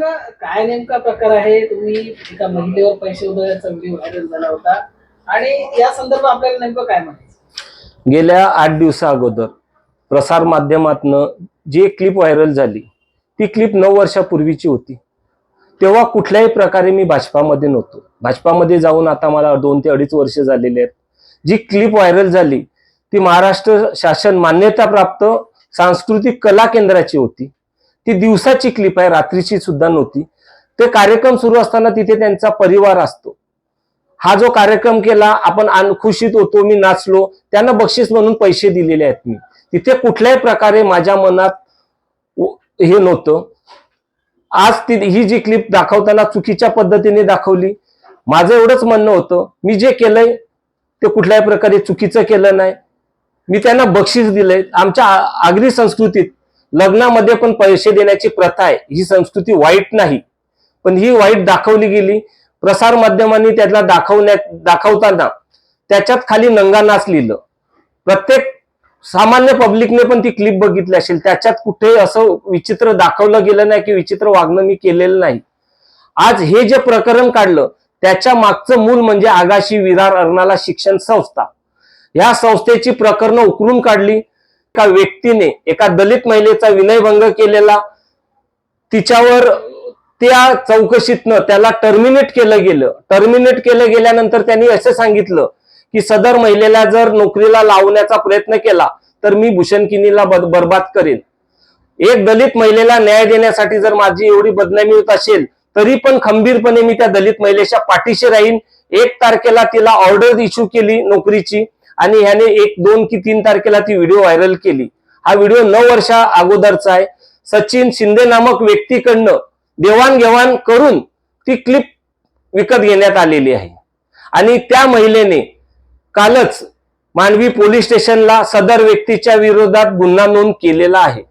काय नेमका प्रकार आहे? तुम्ही एका महिलेवर पैसे उधळल्याचा व्हिडिओ व्हायरल झाला होता. आणि या संदर्भात आपल्याला नेमकं काय म्हणायचं? गेल्या आठ दिवसा अगोदर प्रसार माध्यमातनं जी क्लिप व्हायरल झाली ती क्लिप नऊ वर्षापूर्वीची होती. तेव्हा कुठल्याही प्रकारे मी भाजपामध्ये नव्हतो. भाजपामध्ये जाऊन आता मला दोन ते अडीच वर्ष झालेली आहेत. जी क्लिप व्हायरल झाली ती महाराष्ट्र शासन मान्यताप्राप्त सांस्कृतिक कला केंद्राची होती. ती दिवसाची क्लिप आहे रात्रीची सुद्धा नव्हती. ते कार्यक्रम सुरू असताना तिथे त्यांचा परिवार असतो. हा जो कार्यक्रम केला आपण खुशीत होतो मी नाचलो त्यांना बक्षीस म्हणून पैसे दिलेले आहेत मी. तिथे कुठल्याही प्रकारे माझ्या मनात हे नव्हतं. आज ती ही जी क्लिप दाखवताना चुकीच्या पद्धतीने दाखवली माझं एवढंच म्हणणं होतं मी जे केलंय ते कुठल्याही प्रकारे चुकीचं केलं नाही. मी त्यांना बक्षीस दिलंय. आमच्या आगरी संस्कृतीत लग्नामध्ये पण पैसे देण्याची प्रथा आहे. ही संस्कृती वाईट नाही. पण ही वाईट दाखवली गेली. प्रसार माध्यमांनी त्याला दाखवण्यात दाखवताना त्याच्यात खाली नंगा नाच लिहिलं. प्रत्येक सामान्य पब्लिकने पण ती क्लिप बघितली असेल. त्याच्यात कुठेही असं विचित्र दाखवलं गेलं नाही की विचित्र वागणं मी केलेलं नाही. आज हे जे प्रकरण काढलं त्याच्या मागचं मूल म्हणजे आगाशी विरार अर्णाला शिक्षण संस्था. या संस्थेची प्रकरणं उकरून काढली. एका व्यक्तीने एका दलित महिलेचा विनयभंग केलेला तिच्यावर त्या चौकशीतनं त्याला टर्मिनेट केलं गेलं. टर्मिनेट केलं गेल्यानंतर त्यांनी असं सांगितलं की सदर महिलेला जर नोकरीला लावण्याचा प्रयत्न केला तर मी भूषणकिनीला बर- बर्बाद करेन. एक दलित महिलेला न्याय देण्यासाठी जर माझी एवढी बदनामी होत असेल तरी पण खंबीरपणे मी त्या दलित महिलेच्या पाठीशी राहीन. एक तारखेला तिला ऑर्डर इश्यू केली नोकरीची. आणि ह्याने एक दोन की तीन तारखेला ती व्हिडिओ व्हायरल केली. हा व्हिडिओ नऊ वर्षा अगोदरचा आहे. सचिन शिंदे नामक व्यक्तीकडनं देवाणघेवाण करून ती क्लिप विकत घेण्यात आलेली आहे. आणि त्या महिलेने कालच मानवी पोलीस स्टेशनला सदर व्यक्तीच्या विरोधात गुन्हा नोंद केलेला आहे.